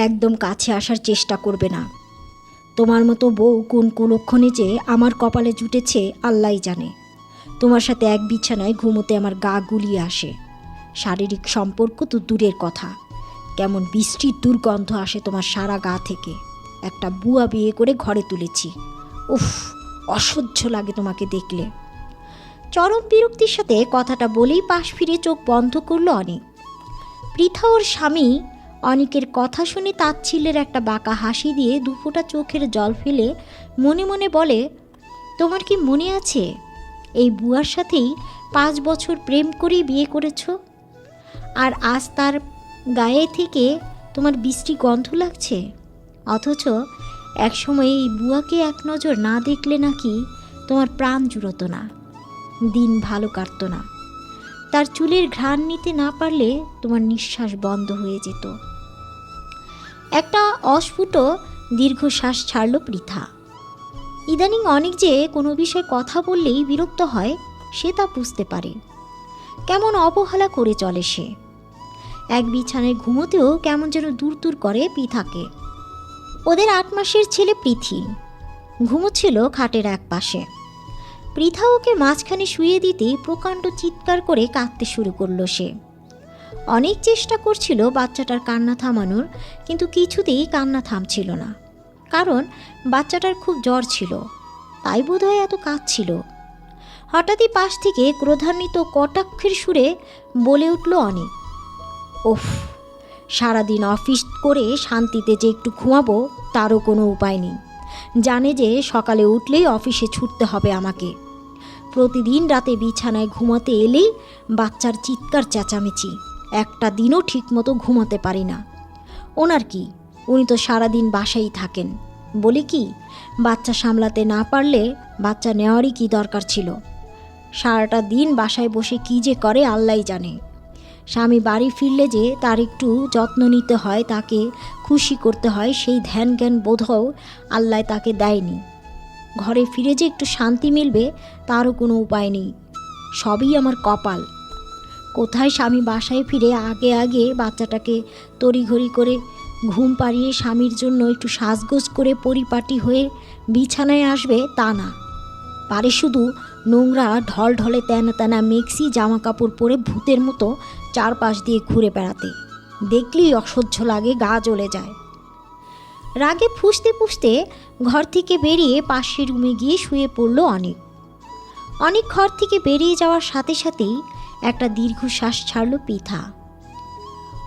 একদম কাছে আসার চেষ্টা করবে না। তোমার মতো বউ কোন কুলক্ষণে যে আমার কপালে জুটেছে আল্লাহ জানে। তোমার সাথে এক বিছানায় ঘুমোতে আমার গা গুলিয়ে আসে। শারীরিক সম্পর্ক তো দূরের কথা। কেমন বৃষ্টির দুর্গন্ধ আসে তোমার সারা গা থেকে। একটা বুয়া বিয়ে করে ঘরে তুলেছি। উফ, অসহ্য লাগে তোমাকে দেখলে। চরম বিরক্তির সাথে কথাটা বলেই পাশ ফিরে চোখ বন্ধ করল অনেক। পৃথা ওর স্বামী অনিকের কথা শুনে তাচ্ছিল্যের একটা বাঁকা হাসি দিয়ে দুফোঁটা চোখের জল ফেলে মনে মনে বলে, তোমার কি মনে আছে এই বুয়ার সাথেই পাঁচ বছর প্রেম করেই বিয়ে করেছ? আর আজ তার গায়ে থেকে তোমার বৃষ্টি গন্ধ লাগছে? অথচ একসময় এই বুয়াকে এক নজর না দেখলে নাকি তোমার প্রাণ জুড়তো না, দিন ভালো কাটতো না। তার চুলের ঘ্রাণ নিতে না পারলে তোমার নিঃশ্বাস বন্ধ হয়ে যেত। একটা অস্ফুট দীর্ঘশ্বাস ছাড়ল পৃথা। ইদানিং অনেক যে কোনো বিষয়ে কথা বললেই বিরক্ত হয়, সে তা বুঝতে পারে। কেমন অবহেলা করে চলে সে। এক বিছানায় ঘুমোতেও কেমন যেন দূর দূর করে পৃথাকে। ওদের আট মাসের ছেলে পৃথি। ঘুমোচ্ছিল খাটের এক পাশে। পৃথা ওকে মাঝখানে শুয়ে দিতেই প্রকাণ্ড চিৎকার করে কাঁদতে শুরু করল সে। অনেক চেষ্টা করছিল বাচ্চাটার কান্না থামানোর, কিন্তু কিছুতেই কান্না থামছিল না। কারণ বাচ্চাটার খুব জ্বর ছিল, তাই বোধহয় এত কাঁদছিল। হঠাৎই পাশ থেকে ক্রোধান্বিত কটাক্ষের সুরে বলে উঠল অনেক, ওফ, সারাদিন অফিস করে শান্তিতে যে একটু ঘুমাবো, তারও কোনো উপায় নেই। জানে যে সকালে উঠলেই অফিসে ছুটতে হবে আমাকে। প্রতিদিন রাতে বিছানায় ঘুমাতে এলেই বাচ্চার চিৎকার চেঁচামেচি। একটা দিনও ঠিকমতো ঘুমাতে পারি না। ওনার কি? উনি তো সারাদিন বাসায় থাকেন। বলি কি, বাচ্চা সামলাতে না পারলে বাচ্চা নেওয়ারই কি দরকার ছিল? সারাটা দিন বাসায় বসে কি যে করে আল্লাহ জানে। স্বামী বাড়ি ফিরলে যে তার একটু যত্ন নিতে হয়, তাকে খুশি করতে হয়, সেই ধ্যান জ্ঞান বোধও আল্লাহ তাকে দেয়নি। ঘরে ফিরে যে একটু শান্তি মিলবে, তারও কোনো উপায় নেই। সবই আমার কপাল। কোথায় স্বামী বাসায় ফিরে আগে আগে বাচ্চাটাকে তড়িঘড়ি করে ঘুম পাড়িয়ে স্বামীর জন্য একটু সাজগোজ করে পরিপাটি হয়ে বিছানায় আসবে তা না। পারে শুধু নোংরা ঢল ঢলে তেনা তেনা মেক্সি জামা কাপড় পরে ভূতের মতো চারপাশ দিয়ে ঘুরে বেড়াতে। দেখলেই অসহ্য লাগে, গা জ্বলে যায়। রাগে ফুসতে ফুসতে ঘর থেকে বেরিয়ে পাশের রুমে গিয়ে শুয়ে পড়ল অনেক। অনেক ঘর থেকে বেরিয়ে যাওয়ার সাথে সাথেই একটা দীর্ঘশ্বাস ছাড়ল পৃথা।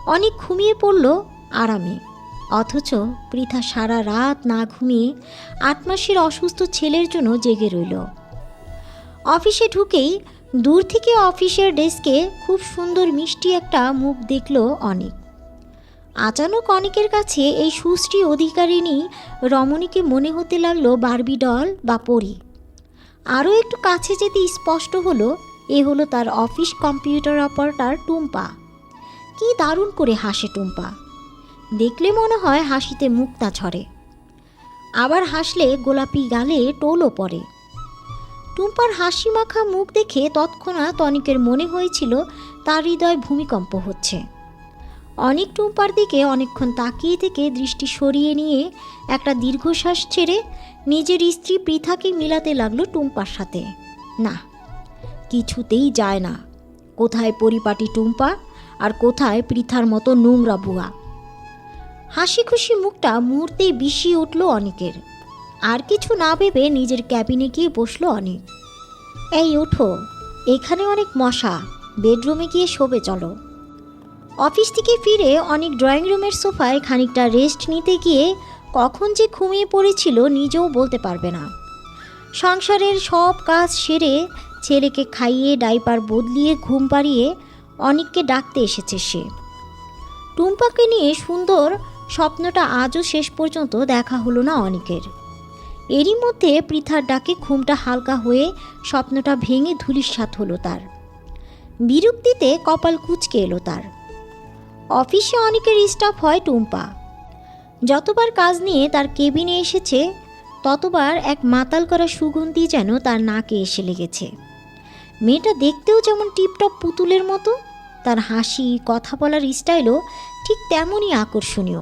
অনেক ঘুমিয়ে পড়ল আরামে। অথচ পৃথা সারা রাত না ঘুমিয়ে আট মাসের অসুস্থ ছেলের জন্য জেগে রইল। অফিসে ঢুকেই দূর থেকে অফিসের ডেস্কে খুব সুন্দর মিষ্টি একটা মুখ দেখল অনেক। আচানক অনেকের কাছে এই সুশ্রী অধিকারিণী রমণীকে মনে হতে লাগল বারবি ডল বা পরি। আরও একটু কাছে যেতে স্পষ্ট হলো এ হলো তার অফিস কম্পিউটার অপারেটর টুম্পা। কি দারুণ করে হাসে টুম্পা। দেখলে মনে হয় হাসিতে মুক্তা ছড়ে আবার হাসলে গোলাপি গালে টোলও পড়ে। টুম্পার হাসি মাখা মুখ দেখে তৎক্ষণাৎ অনেকের মনে হয়েছিল তার হৃদয় ভূমিকম্প হচ্ছে। অনেক টুম্পার দিকে অনেকক্ষণ তাকিয়ে থেকে দৃষ্টি সরিয়ে নিয়ে একটা দীর্ঘশ্বাস ছেড়ে নিজের স্ত্রী পৃথাকে মিলাতে লাগল টুম্পার সাথে। না কিছুতেই যায় না। কোথায় পরিপাটি টুম্পা আর কোথায় পৃথার মতো নোংরা বুয়া। হাসি খুশি মুখটা মুহূর্তেই বিষিয়ে উঠল অনেকের। আর কিছু না ভেবে নিজের ক্যাবিনে গিয়ে বসল অনেক। এই, ওঠো। এখানে অনেক মশা। বেডরুমে গিয়ে শোবে, চলো। অফিস থেকে ফিরে অনেক ড্রয়িং রুমের সোফায় খানিকটা রেস্ট নিতে গিয়ে কখন যে ঘুমিয়ে পড়েছিল নিজেও বলতে পারবে না। সংসারের সব কাজ সেরে ছেলেকে খাইয়ে ডাইপার বদলিয়ে ঘুম পাড়িয়ে অনেককে ডাকতে এসেছে সে। টুম্পাকে নিয়ে সুন্দর স্বপ্নটা আজও শেষ পর্যন্ত দেখা হলো না অনেকের। এরই মধ্যে পৃথার ডাকে ঘুমটা হালকা হয়ে স্বপ্নটা ভেঙে ধুলিস্বাত হলো তার। বিরক্তিতে কপাল কুচকে এলো তার। অফিসে অনেকের স্টাফ হয় টুম্পা। যতবার কাজ নিয়ে তার কেবিনে এসেছে, ততবার এক মাতাল করা সুগন্ধি যেন তার নাকে এসে লেগেছে। মেয়েটা দেখতেও যেমন টিপটপ পুতুলের মতো, তার হাসি, কথা বলার স্টাইলও ঠিক তেমনই আকর্ষণীয়।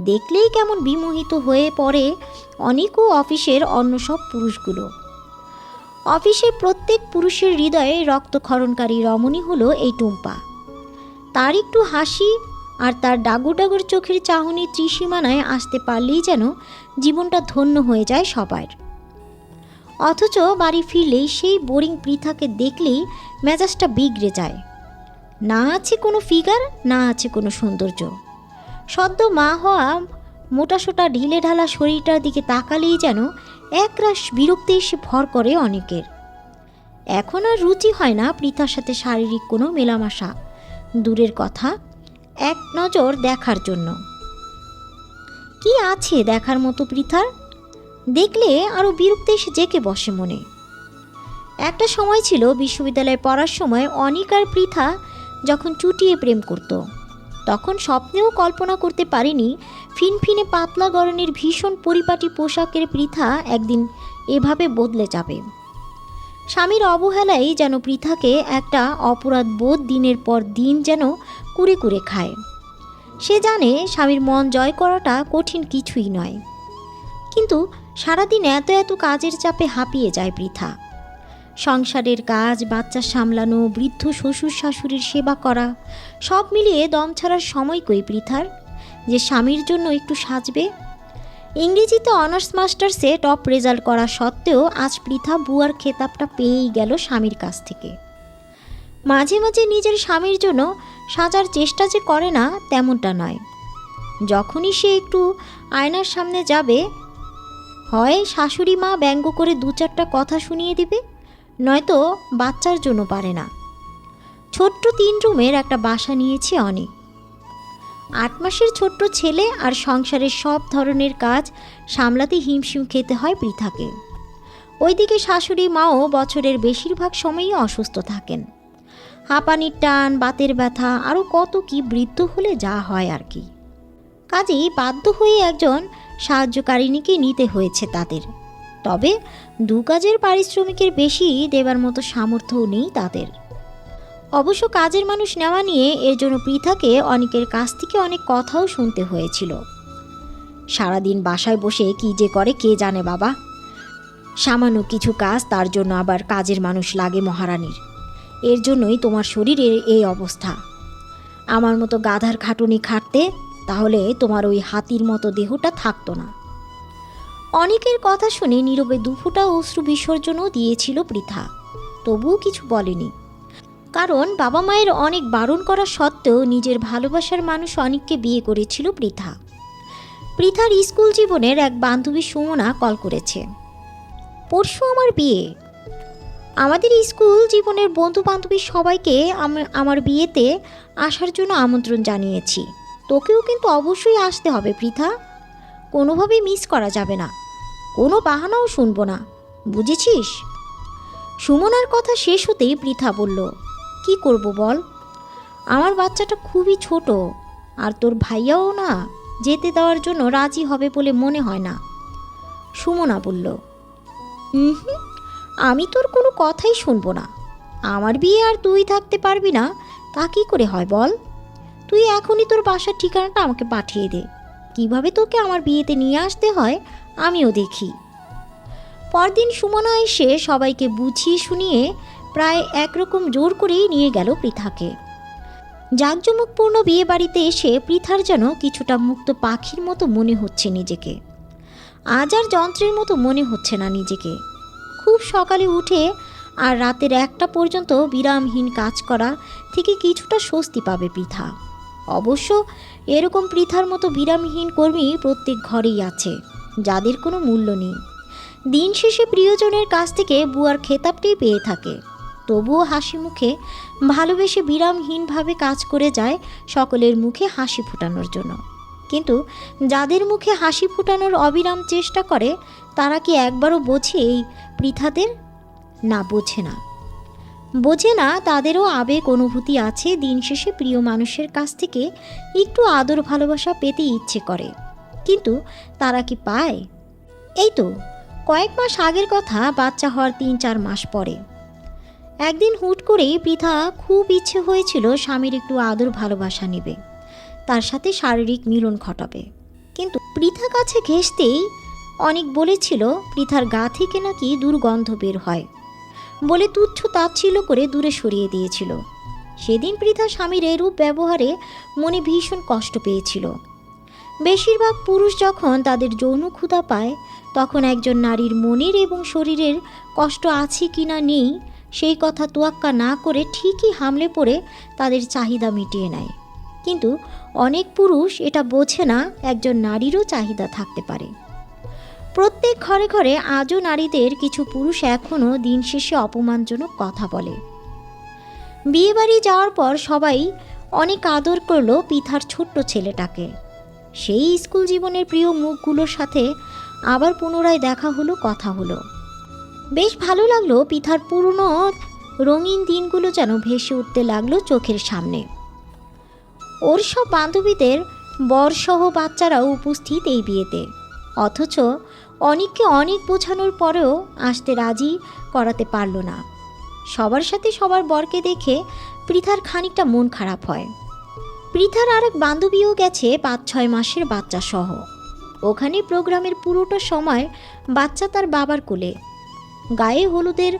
দেখলেই কেমন বিমোহিত হয়ে পড়ে অনেকও অফিসের অন্য সব পুরুষগুলো। অফিসের প্রত্যেক পুরুষের হৃদয়ে রক্তক্ষরণকারী রমণী হলো এই টুম্পা। তার একটু হাসি আর তার ডাগর ডাগর চোখের চাহনি ত্রিসীমানায় আসতে পারলেই যেন জীবনটা ধন্য হয়ে যায় সবার। অথচ বাড়ি ফিরলেই সেই বোরিং পৃথাকে দেখলেই মেজাজটা বিগড়ে যায়। না আছে কোনো ফিগার, না আছে কোনো সৌন্দর্য। সদ্য মা হওয়া মোটাসোটা ঢিলে ঢালা শরীরটার দিকে তাকালেই যেন একরাশ বিরক্তি এসে ভর করে অনেকের। এখন আর রুচি হয় না পৃথার সাথে শারীরিক কোনো মেলামেশা। দূরের কথা, এক নজর দেখার জন্য। কি আছে দেখার মতো পৃথার? দেখলে আরও বিরক্তি এসে জেকে বসে মনে। একটা সময় ছিল বিশ্ববিদ্যালয়ে পড়ার সময় অনিক আর পৃথা যখন চুটিয়ে প্রেম করত। তখন স্বপ্নেও কল্পনা করতে পারিনি ফিনফিনে পাতলা গরনের ভীষণ পরিপাটি পোশাকের পৃথা একদিন এভাবে বদলে যাবে। স্বামীর অবহেলাই যেন পৃথাকে একটা অপরাধ বোধ দিনের পর দিন যেন কুরে কুরে খায়। সে জানে স্বামীর মন জয় করাটা কঠিন কিছুই নয়। কিন্তু সারাদিন এত এত কাজের চাপে হাঁপিয়ে যায় পৃথা সংসারের কাজ, বাচ্চা সামলানো, বৃদ্ধ শ্বশুর শাশুড়ির সেবা করা, সব মিলিয়ে দম ছাড়ার সময় কই পৃথার যে স্বামীর জন্য একটু সাজবে? ইংরেজিতে অনার্স মাস্টার্সে টপ রেজাল্ট করা সত্ত্বেও আজ পৃথা বুয়ার খেতাবটা পেয়েই গেল স্বামীর কাছ থেকে। মাঝে মাঝে নিজের স্বামীর জন্য সাজার চেষ্টা যে করে না, তেমনটা নয়। যখনই সে একটু আয়নার সামনে যাবে হয় শাশুড়ি মা ব্যঙ্গ করে দু চারটা কথা শুনিয়ে দিবে? নয়তো বাচ্চার জন্য পারে না। ছোট্ট তিন রুমের একটা বাসা নিয়েছে অনেক। আট মাসের ছোট্ট ছেলে আর সংসারের সব ধরনের কাজ সামলাতে হিমশিম খেতে হয় পৃথাকে। ওইদিকে শাশুড়ি মাও বছরের বেশিরভাগ সময়ই অসুস্থ থাকেন। হাঁপানির টান, বাতের ব্যথা আরও কত কি বৃদ্ধ হলে যা হয় আর কি। কাজেই বাধ্য হয়ে একজন সাহায্যকারিণীকে নিতে হয়েছে তাদের। তবে দু কাজের পারিশ্রমিকের বেশি দেবার মতো সামর্থ্যও নেই তাদের। অবশ্য কাজের মানুষ নেওয়া নিয়ে এর জন্য পৃথাকে অনেকের কাছ থেকে অনেক কথাও শুনতে হয়েছিল। সারাদিন বাসায় বসে কি যে করে কে জানে বাবা। সামান্য কিছু কাজ তার জন্য আবার কাজের মানুষ লাগে মহারানীর। এর জন্যই তোমার শরীরের এই অবস্থা। আমার মতো গাধার খাটুনি খাটতে তাহলে তোমার ওই হাতির মতো দেহটা থাকতো না। অনেকের কথা শুনে নীরবে দুফুটা অশ্রু বিসর্জনও দিয়েছিল পৃথা। তবুও কিছু বলেনি। কারণ বাবা মায়ের অনেক বারণ করা সত্ত্বেও নিজের ভালোবাসার মানুষ অনেককে বিয়ে করেছিল পৃথা। পৃথার স্কুল জীবনের এক বান্ধবী সুমনা কল করেছে। পরশু আমার বিয়ে। আমাদের স্কুল জীবনের বন্ধু বান্ধবী সবাইকে আমার বিয়েতে আসার জন্য আমন্ত্রণ জানিয়েছি। তোকেও কিন্তু অবশ্যই আসতে হবে, পৃথা। কোনোভাবেই মিস করা যাবে না। কোনো বাহানাও শুনব না। বুঝেছিস? সুমনার কথা শেষ হতেই পৃথা বলল, কি করব বল? আমার বাচ্চাটা খুবই ছোট, আর তোর ভাইয়াও না যেতে দেওয়ার জন্য রাজি হবে বলে মনে হয় না। সুমনা বলল হুম আমি তোর কোনো কথাই শুনব না। আমার বিয়ে আর তুই থাকতে পারবি না, তা কী করে হয় বল? তুই এখনই তোর বাসার ঠিকানাটা আমাকে পাঠিয়ে দে। কীভাবে তোকে আমার বিয়েতে নিয়ে আসতে হয়, আমিও দেখি। পরদিন সুমনা এসে সবাইকে বুঝিয়ে শুনিয়ে প্রায় একরকম জোর করেই নিয়ে গেল পৃথাকে। জাঁকজমকপূর্ণ বিয়ে বাড়িতে এসে পৃথার যেন কিছুটা মুক্ত পাখির মতো মনে হচ্ছে নিজেকে। আজ আর যন্ত্রের মতো মনে হচ্ছে না নিজেকে। খুব সকালে উঠে আর রাতের একটা পর্যন্ত বিরামহীন কাজ করা থেকে কিছুটা স্বস্তি পাবে পৃথা। অবশ্য এরকম পৃথার মতো বিরামহীন কর্মী প্রত্যেক ঘরেই আছে, যাদের কোনো মূল্য নেই। দিন শেষে প্রিয়জনের কাছ থেকে বুয়ার খেতাবটাই পেয়ে থাকে। তবুও হাসি মুখে ভালোবেসে বিরামহীনভাবে কাজ করে যায় সকলের মুখে হাসি ফোটানোর জন্য। কিন্তু যাদের মুখে হাসি ফোটানোর অবিরাম চেষ্টা করে, তারা কি একবারও বোঝে এই পৃথাদের? না, বোঝে না। বোঝে না তাদেরও আবেগ অনুভূতি আছে দিন শেষে প্রিয় মানুষের কাছ থেকে। একটু আদর ভালোবাসা পেতে ইচ্ছে করে। কিন্তু তারা কি পায়? এই তো, কয়েক মাস আগের কথা, বাচ্চা হওয়ার তিন চার মাস পরে। একদিন হুট করেই পৃথা খুব ইচ্ছে হয়েছিল স্বামীর একটু আদর ভালোবাসা নেবে। তার সাথে শারীরিক মিলন ঘটাবে। কিন্তু পৃথা কাছে ঘেঁষতেই অনেক বলেছিল পৃথার গা থেকে নাকি দুর্গন্ধ বের হয়। বলে তুচ্ছ তাচ্ছিল্য করে দূরে সরিয়ে দিয়েছিল। সেদিন পৃথা স্বামীর এরূপ ব্যবহারে মনে ভীষণ কষ্ট পেয়েছিল। বেশিরভাগ পুরুষ যখন তাদের যৌন ক্ষুধা পায়, তখন একজন নারীর মনের এবং শরীরের কষ্ট আছে কি না নেই, সেই কথা তোয়াক্কা না করে ঠিকই হামলে পড়ে তাদের চাহিদা মিটিয়ে নেয়। কিন্তু অনেক পুরুষ এটা বোঝে না, একজন নারীরও চাহিদা থাকতে পারে। প্রত্যেক ঘরে ঘরে আজও নারীদের কিছু পুরুষ এখনও দিন শেষে অপমানজনক কথা বলে। বিয়েবাড়ি যাওয়ার পর সবাই অনেক আদর করল পিথার ছোট্ট ছেলেটাকে। সেই স্কুল জীবনের প্রিয় মুখগুলোর সাথে আবার পুনরায় দেখা হলো, কথা হলো। বেশ ভালো লাগল পিথার পুরনো রঙিন দিনগুলো যেন ভেসে উঠতে লাগল চোখের সামনে। ওর সব বান্ধবীদের বরসহ বাচ্চারাও উপস্থিত এই বিয়েতে। অথচ অনেককে অনেক বোঝানোর পরেও আসতে রাজি করাতে পারল না। সবার সাথে সবার বরকে দেখে পৃথার খানিকটা মন খারাপ হয়। পৃথার আরেক বান্ধবীও গেছে পাঁচ ছয় মাসের বাচ্চা সহ। ওখানে প্রোগ্রামের পুরোটা সময় বাচ্চা তার বাবার কোলে। গায়ে হলুদের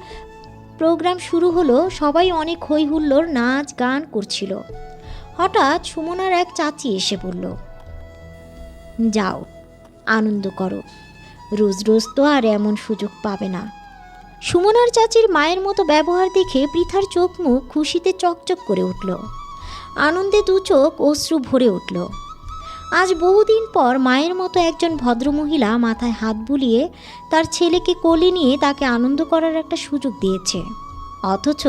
প্রোগ্রাম শুরু হলো, সবাই অনেক হই হুল্লোড় নাচ গান করছিল। হঠাৎ সুমনার এক চাচি এসে বলল, যাও, আনন্দ করো। রোজ রোজ তো আর এমন সুযোগ পাবে না। সুমনার চাচির মায়ের মতো ব্যবহার দেখে পৃথার চোখ মুখ খুশিতে চকচক করে উঠল। আনন্দে দু চোখ অশ্রু ভরে উঠল। আজ বহুদিন পর মায়ের মতো একজন ভদ্রমহিলা মাথায় হাত বুলিয়ে তার ছেলেকে কোলে নিয়ে তাকে আনন্দ করার একটা সুযোগ দিয়েছে। অথচ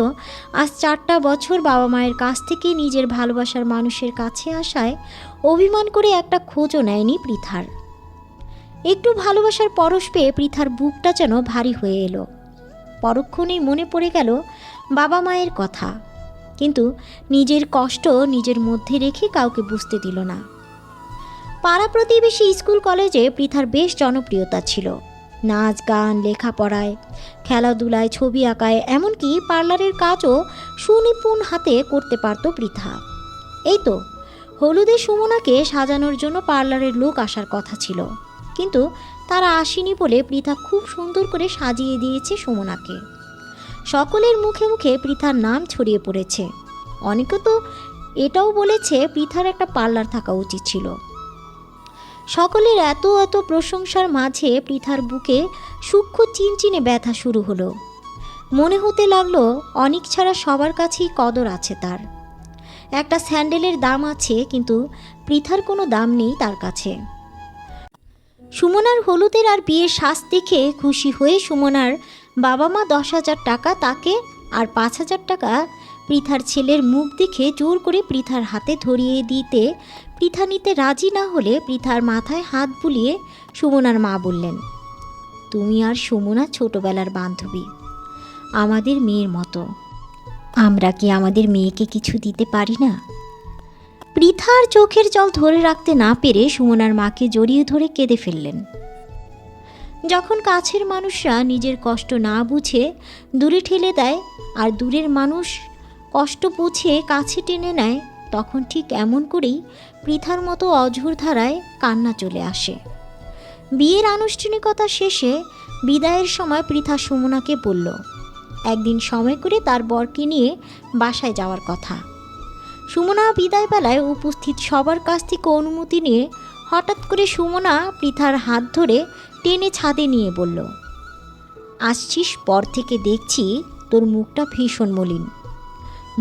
আজ চারটা বছর বাবা মায়ের কাছ থেকে নিজের ভালোবাসার মানুষের কাছে আসায় অভিমান করে একটা খোঁজও নেয়নি পৃথার। একটু ভালোবাসার পরশ পেয়ে পৃথার বুকটা যেন ভারী হয়ে এলো। পরক্ষণেই মনে পড়ে গেল বাবা মায়ের কথা। কিন্তু নিজের কষ্ট নিজের মধ্যে রেখে কাউকে বুঝতে দিল না। পাড়া প্রতিবেশী স্কুল কলেজে পৃথার বেশ জনপ্রিয়তা ছিল। নাচ, গান, লেখাপড়ায়, খেলাধুলায় ছবি আঁকায়, এমনকি পার্লারের কাজও সুনিপুণ হাতে করতে পারত পৃথা। এই তো, হলুদে সুমনাকে সাজানোর জন্য পার্লারের লোক আসার কথা ছিল। কিন্তু তারা আসেনি বলে পৃথা খুব সুন্দর করে সাজিয়ে দিয়েছে সুমনাকে। সকলের মুখে মুখে পৃথার নাম ছড়িয়ে পড়েছে। অনেকে তো এটাও বলেছে পৃথার একটা পার্লার থাকা উচিত ছিল। সকলের এত এত প্রশংসার মাঝে পৃথার বুকে সূক্ষ্ম চিনচিনে ব্যথা শুরু হলো। মনে হতে লাগল অনেক ছাড়া সবার কাছেই কদর আছে তার। একটা স্যান্ডেলের দাম আছে, কিন্তু পৃথার কোনো দাম নেই তার কাছে। সুমনার হলুদের আর বিয়ের শ্বাস দেখে খুশি হয়ে সুমনার বাবা মা দশ হাজার টাকা তাকে আর পাঁচ হাজার টাকা পৃথার ছেলের মুখ দেখে জোর করে পৃথার হাতে ধরিয়ে দিতে পৃথা নিতে রাজি না হলে পৃথার মাথায় হাত বুলিয়ে সুমনার মা বললেন, তুমি আর সুমনা ছোটবেলার বান্ধবী, আমাদের মেয়ের মতো। আমরা কি আমাদের মেয়েকে কিছু দিতে পারি না? পৃথার চোখের জল ধরে রাখতে না পেরে সুমনার মাকে জড়িয়ে ধরে কেঁদে ফেললেন। যখন কাছের মানুষরা নিজের কষ্ট না বুঝে দূরে ঠেলে দেয় আর দূরের মানুষ কষ্ট বুঝে কাছে টেনে নেয়, তখন ঠিক এমন করেই পৃথার মতো অঝোর ধারায় কান্না চলে আসে। বিয়ের আনুষ্ঠানিকতা শেষে বিদায়ের সময় পৃথা সুমনাকে বলল, একদিন সময় করে তার বরকে নিয়ে বাসায় যাওয়ার কথা। সুমনা বিদায় বেলায় উপস্থিত সবার কাছ থেকে অনুমতি নিয়ে হঠাৎ করে সুমনা পৃথার হাত ধরে টেনে ছাদে নিয়ে বলল, আসছিস? পর থেকে দেখছি তোর মুখটা ভীষণ মলিন।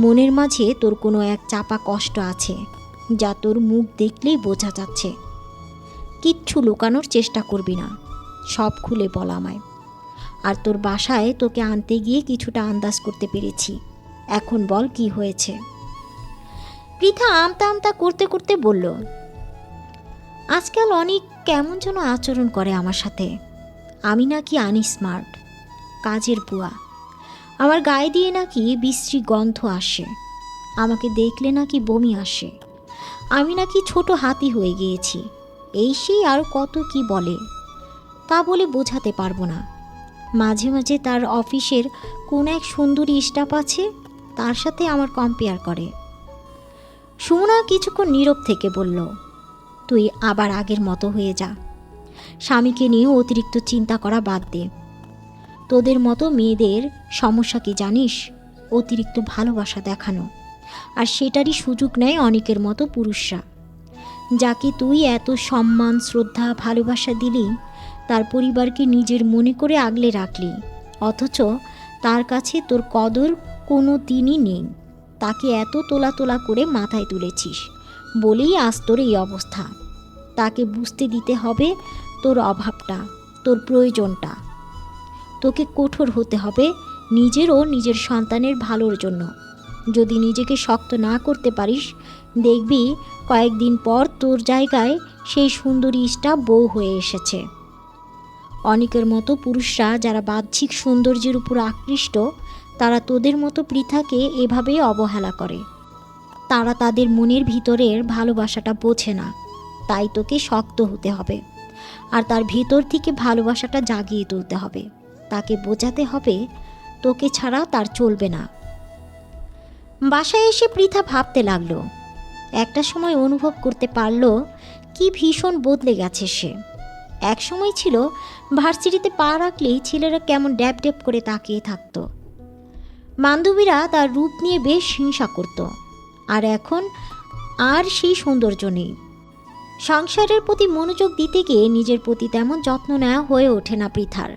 মনের মাঝে তোর কোনো এক চাপা কষ্ট আছে, যা তোর মুখ দেখলেই বোঝা যাচ্ছে। কিচ্ছু লুকানোর চেষ্টা করবি না, সব খুলে বল আমায়। আর তোর বাসায় তোকে আনতে গিয়ে কিছুটা আন্দাজ করতে পেরেছি। এখন বল কি হয়েছে? পৃথা আমতা আমতা করতে করতে বলল, আজকাল অনেক কেমন যেন আচরণ করে আমার সাথে। আমি নাকি আনি স্মার্ট কাজের বুয়া। আমার গায়ে দিয়ে নাকি বিশ্রী গন্ধ আসে। আমাকে দেখলে নাকি বমি আসে। আমি নাকি ছোট হাতি হয়ে গিয়েছি। এই সেই আর কত কি বলে? তা বলে বোঝাতে পারব না। মাঝে মাঝে তার অফিসের কোন এক সুন্দরী স্টাফ আছে, তার সাথে আমার কম্পেয়ার করে। সুমনা কিছুক্ষণ নীরব থেকে বলল, তুই আবার আগের মতো হয়ে যা। স্বামীকে নিয়ে অতিরিক্ত চিন্তা করা বাদ দে। তোদের মতো মেয়েদের সমস্যা কি জানিস? অতিরিক্ত ভালোবাসা দেখানো। আর সেটারই সুযোগ নেয় অনেকের মতো পুরুষরা। যাকে তুই এত সম্মান, শ্রদ্ধা, ভালোবাসা দিলি, তার পরিবারকে নিজের মনে করে আগলে রাখলি। অথচ তার কাছে তোর কদর কোনো দিনই নেই। তাকে এত তোলা তোলা করে মাথায় তুলেছিস। বলেই আজ তোর এই অবস্থা। তাকে বুঝতে দিতে হবে তোর অভাবটা, তোর প্রয়োজনটা। তোকে কঠোর হতে হবে নিজের ও নিজের সন্তানের ভালোর জন্য। যদি নিজেকে শক্ত না করতে পারিস, দেখবি কয়েকদিন পর তোর জায়গায় সেই সুন্দরী ইষ্টা বউ হয়ে এসেছে। অনেকের মতো পুরুষরা যারা বাহ্যিক সৌন্দর্যের উপর আকৃষ্ট তারা তোদের মতো পৃথাকে এভাবেই অবহেলা করে। তারা তাদের মনের ভিতরের ভালোবাসাটা বোঝে না, তাই তোকে শক্ত হতে হবে। আর তার ভিতর থেকে ভালোবাসাটা জাগিয়ে তুলতে হবে। তাকে বোঝাতে হবে, তোকে ছাড়া তার চলবে না। বাসায় এসে পৃথা ভাবতে লাগল, একটা সময় অনুভব করতে পারল কি ভীষণ বদলে গেছে সে। এক সময় ছিল, ভার্সিটিতে পা রাখলেই ছেলেরা কেমন ড্যাপ ড্যাপ করে তাকিয়ে থাকতো। বান্ধবীরা তার রূপ নিয়ে বেশ হিংসা করত। আর এখন আর সেই সৌন্দর্য নেই। সংসারের প্রতি মনোযোগ দিতে গিয়ে নিজের প্রতি তেমন যত্ন নেওয়া হয়ে ওঠে না পৃথার।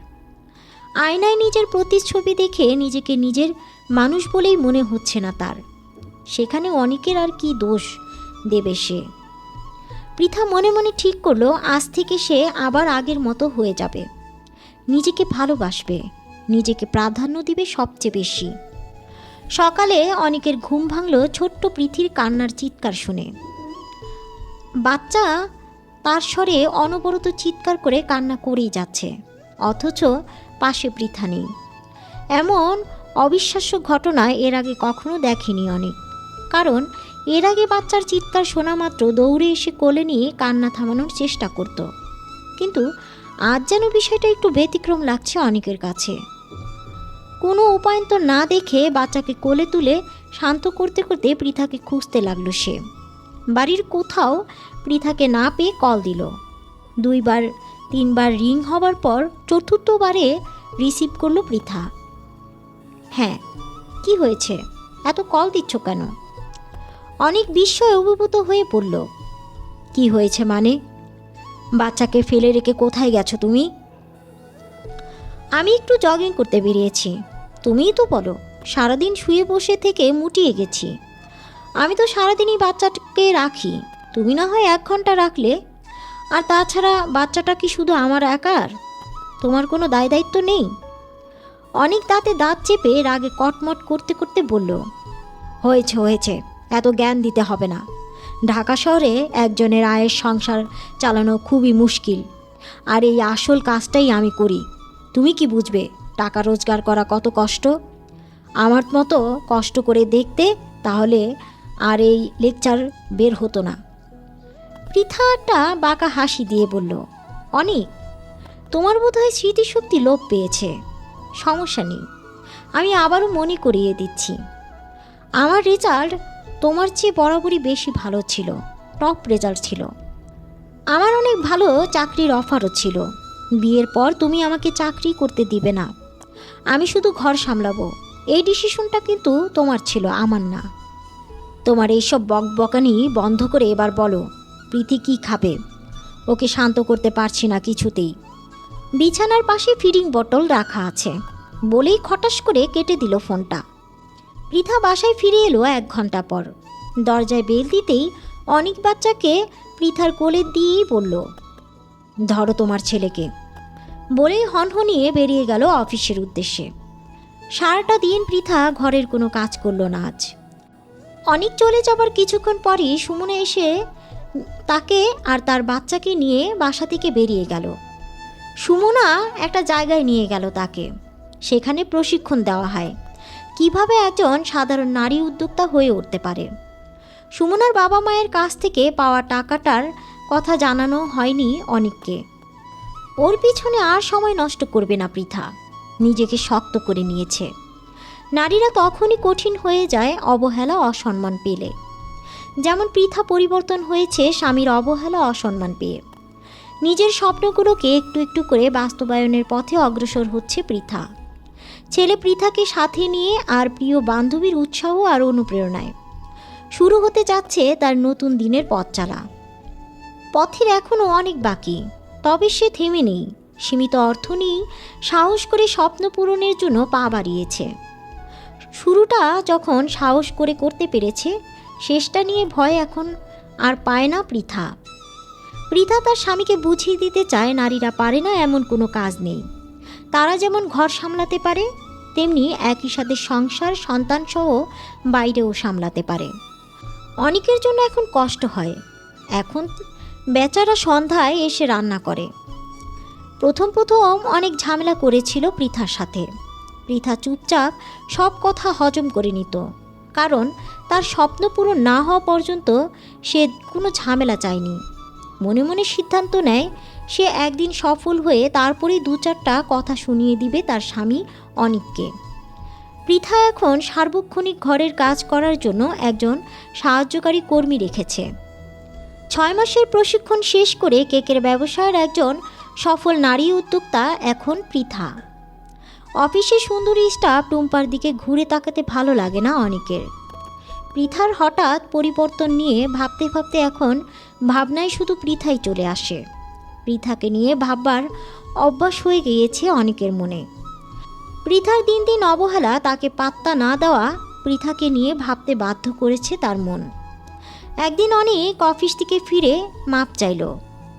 আয়নায় নিজের প্রতিচ্ছবি দেখে নিজেকে নিজের মানুষ বলেই মনে হচ্ছে না তার। সেখানে অনেকের আর কি দোষ দেবে সে? পৃথা মনে মনে ঠিক করল, আজ থেকে সে আবার আগের মতো হয়ে যাবে। নিজেকে ভালোবাসবে, নিজেকে প্রাধান্য দিবে সবচেয়ে বেশি। সকালে অনেকের ঘুম ভাঙল ছোট্ট পৃথির কান্নার চিৎকার শুনে। বাচ্চা তার স্বরে অনবরত চিৎকার করে কান্না করেই যাচ্ছে, অথচ পাশে পৃথা নেই। এমন অবিশ্বাস্য ঘটনা এর আগে কখনো দেখেনি অনেক, কারণ এর আগে বাচ্চার চিৎকার শোনা মাত্র দৌড়ে এসে কোলে নিয়ে কান্না থামানোর চেষ্টা করত। কিন্তু আজ যেন বিষয়টা একটু ব্যতিক্রম লাগছে অনেকের কাছে। কোনো উপায়ন্তর না দেখে বাচ্চাকে কোলে তুলে শান্ত করতে করতে পৃথাকে খুঁজতে লাগল সে। বাড়ির কোথাও পৃথাকে না পেয়ে কল দিল। দুইবার, তিনবার রিং হবার পর চতুর্থবারে রিসিভ করল পৃথা। হ্যাঁ কি হয়েছে? এত কল দিচ্ছ কেন? অনেক বিস্ময় অভিভূত হয়ে পড়ল। কি হয়েছে মানে? বাচ্চাকে ফেলে রেখে কোথায় গেছো তুমি? আমি একটু জগিং করতে বেরিয়েছি। তুমিই তো বলো, সারাদিন শুয়ে বসে থেকে মুটিয়ে গেছি। আমি তো সারাদিনই বাচ্চাটাকে রাখি, তুমি না হয় এক ঘণ্টা রাখলে? আর তাছাড়া বাচ্চাটা কি শুধু আমার একার? তোমার কোনো দায় দায়িত্ব নেই? অনেক দাঁতে দাঁত চেপে রাগে কটমট করতে করতে বলল, হয়েছে হয়েছে, এত জ্ঞান দিতে হবে না। ঢাকা শহরে একজনের আয়ের সংসার চালানো খুবই মুশকিল, আর এই আসল কাজটাই আমি করি। তুমি কি বুঝবে? টাকা রোজগার করা কত কষ্ট? আমার মতো কষ্ট করে দেখতে তাহলে আর এই লেকচার বের হতো না। পৃথা একটা বাঁকা হাসি দিয়ে বলল অনেক তোমার বোধহয় স্মৃতিশক্তি লোপ পেয়েছে। সমস্যা নেই। আমি আবারও মনে করিয়ে দিচ্ছি। আমার রেজাল্ট তোমার চেয়ে বরাবরই বেশি ভালো ছিল, টপ রেজাল্ট ছিল। আমার অনেক ভালো চাকরির অফারও ছিল। বিয়ের পর তুমি আমাকে চাকরি করতে দিবে না। আমি শুধু ঘর সামলাবো। এই ডিসিশনটা কিন্তু তোমার ছিল, আমার না। তোমার এইসব বক বকানি বন্ধ করে এবার বলো, প্রীতি কী খাবে? ওকে শান্ত করতে পারছি না কিছুতেই। বিছানার পাশে ফিডিং বটল রাখা আছে। বলেই খটাস করে কেটে দিল ফোনটা। পৃথা বাসায় ফিরে এলো এক ঘণ্টা পর। দরজায় বেল দিতেই অনেক বাচ্চাকে পৃথার কোলে দিয়েই বলল, ধরো তোমার ছেলেকে। বলেই হনহনিয়ে বেরিয়ে গেল অফিসের উদ্দেশ্যে। সারাটা দিন পৃথা ঘরের কোনো কাজ করল না আজ। অনেক চলে যাবার কিছুক্ষণ পরই সুমনে এসে তাকে আর তার বাচ্চাকে নিয়ে বাসা থেকে বেরিয়ে গেল। সুমনা একটা জায়গায় নিয়ে গেল তাকে। সেখানে প্রশিক্ষণ দেওয়া হয়। কীভাবে একজন সাধারণ নারী উদ্যোক্তা হয়ে উঠতে পারে? সুমনার বাবা মায়ের কাছ থেকে পাওয়া টাকাটার কথা জানানো হয়নি অনেককে। ওর পিছনে আর সময় নষ্ট করবে না পৃথা। নিজেকে শক্ত করে নিয়েছে। নারীরা তখনই কঠিন হয়ে যায় অবহেলা, অসম্মান পেলে। যেমন পৃথা পরিবর্তন হয়েছে, স্বামীর অবহেলা, অসম্মান পেয়ে। নিজের স্বপ্নগুলোকে একটু একটু করে বাস্তবায়নের পথে অগ্রসর হচ্ছে পৃথা। ছেলে পৃথাকে সাথে নিয়ে আর প্রিয় বান্ধবীর উৎসাহ আর অনুপ্রেরণায়। শুরু হতে যাচ্ছে তার নতুন দিনের পথ চালা পথের এখনও অনেক বাকি। তবে সে থেমে নেই। সীমিত অর্থ নিয়েই সাহস করে স্বপ্ন পূরণের জন্য পা বাড়িয়েছে। শুরুটা যখন সাহস করে করতে পেরেছে, শেষটা নিয়ে ভয় এখন আর পায় না পৃথা। পৃথা তার স্বামীকে বুঝিয়ে দিতে চায় নারীরা পারে না এমন কোনো কাজ নেই। তারা যেমন ঘর সামলাতে পারে, তেমনি একই সাথে সংসার, সন্তানসহ বাইরেও সামলাতে পারে। অনেকের জন্য এখন কষ্ট হয়। এখন বেচারা সন্ধ্যায় এসে রান্না করে। প্রথম প্রথম অনেক ঝামেলা করেছিল পৃথার সাথে। পৃথা চুপচাপ সব কথা হজম করে নিত, কারণ তার স্বপ্ন পূরণ না হওয়া পর্যন্ত সে কোনো ঝামেলা চায়নি। মনে মনে সিদ্ধান্ত নেয়, সে একদিন সফল হয়ে তারপরেই দু চারটা কথা শুনিয়ে দিবে তার স্বামী অনিককে। পৃথা এখন সার্বক্ষণিক ঘরের কাজ করার জন্য একজন সাহায্যকারী কর্মী রেখেছে। ছয় মাসের প্রশিক্ষণ শেষ করে কেকের ব্যবসায়ের একজন সফল নারী উদ্যোক্তা এখন পৃথা। অফিসে সুন্দরী স্টাফ টুম্পার দিকে ঘুরে তাকাতে ভালো লাগে না অনেকের। পৃথার হঠাৎ পরিবর্তন নিয়ে ভাবতে ভাবতে এখন ভাবনায় শুধু পৃথাই চলে আসে। পৃথাকে নিয়ে ভাববার অভ্যাস হয়ে গিয়েছে অনেকের মনে। পৃথার দিন দিন অবহেলা, তাকে পাত্তা না দেওয়া পৃথাকে নিয়ে ভাবতে বাধ্য করেছে তার মন। একদিন অনেক অফিস থেকে ফিরে মাপ চাইল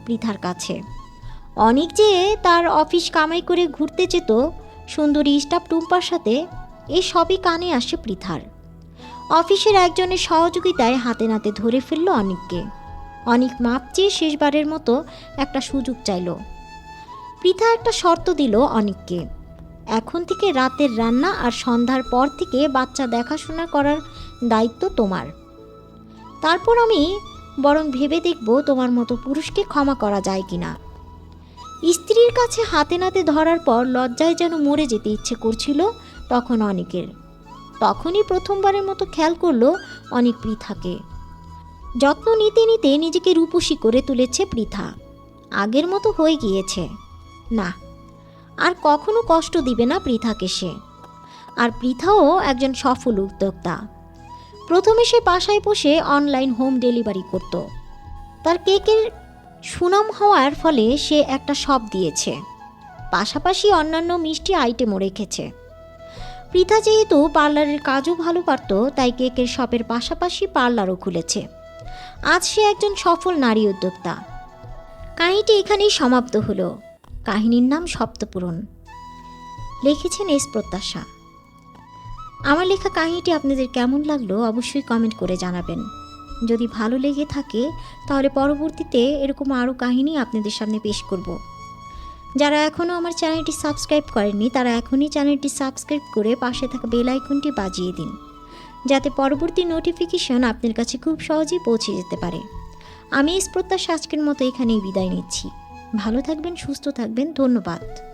পৃথার কাছে। অনেক যে তার অফিস কামাই করে ঘুরতে যেত, সুন্দরী স্টাফ টুম্পার সাথে, এ সবই কানে আসে পৃথার। অফিসের একজনের সহযোগিতায় হাতে নাতে ধরে ফেলল অনিককে। অনেক মাপ চেয়ে শেষবারের মতো একটা সুযোগ চাইল। পৃথা একটা শর্ত দিল অনিককে। এখন থেকে রাতের রান্না আর সন্ধ্যার পর থেকে বাচ্চা দেখাশোনা করার দায়িত্ব তোমার। তারপর আমি বরং ভেবে দেখব তোমার মতো পুরুষকে ক্ষমা করা যায় কি না স্ত্রীর কাছে হাতে নাতে ধরার পর লজ্জায় যেন মরে যেতে ইচ্ছে করছিল তখন অনেকের। তখনই প্রথমবারের মতো খেয়াল করল অনেক পৃথাকে। যত্ন নিতে নিতে নিজেকে রূপসী করে তুলেছে পৃথা। আগের মতো হয়ে গিয়েছে। না, আর কখনো কষ্ট দিবে না পৃথাকে সে। আর পৃথাও একজন সফল উদ্যোক্তা। প্রথমে সে বাসায় বসে অনলাইন হোম ডেলিভারি করত। তার কেকের সুনাম হওয়ার ফলে সে একটা শপ দিয়েছে। পাশাপাশি অন্যান্য মিষ্টি আইটেমও রেখেছে। পৃথা যেহেতু পার্লারের কাজও ভালো পারত, তাই কেকের শপের পাশাপাশি পার্লারও খুলেছে। আজ সে একজন সফল নারী উদ্যোক্তা। কাহিনীটি এখানেই সমাপ্ত হলো। কাহিনীর নাম সপ্তপূরণ। লিখেছেন এস প্রত্যাশা। আমার লেখা কাহিনীটি আপনাদের কেমন লাগল অবশ্যই কমেন্ট করে জানাবেন। যদি ভালো লেগে থাকে, তাহলে পরবর্তীতে এরকম আরও কাহিনী আপনাদের সামনে পেশ করব। যারা এখনও আমার চ্যানেলটি সাবস্ক্রাইব করেননি, তারা এখনই চ্যানেলটি সাবস্ক্রাইব করে পাশে থাকা বেল আইকনটি বাজিয়ে দিন। যাতে পরবর্তী নোটিফিকেশন আপনার কাছে খুব সহজেই পৌঁছে যেতে পারে। আমি এস প্রত্যাশা আজকের মতো এখানেই বিদায় নিচ্ছি। ভালো থাকবেন, সুস্থ থাকবেন, ধন্যবাদ।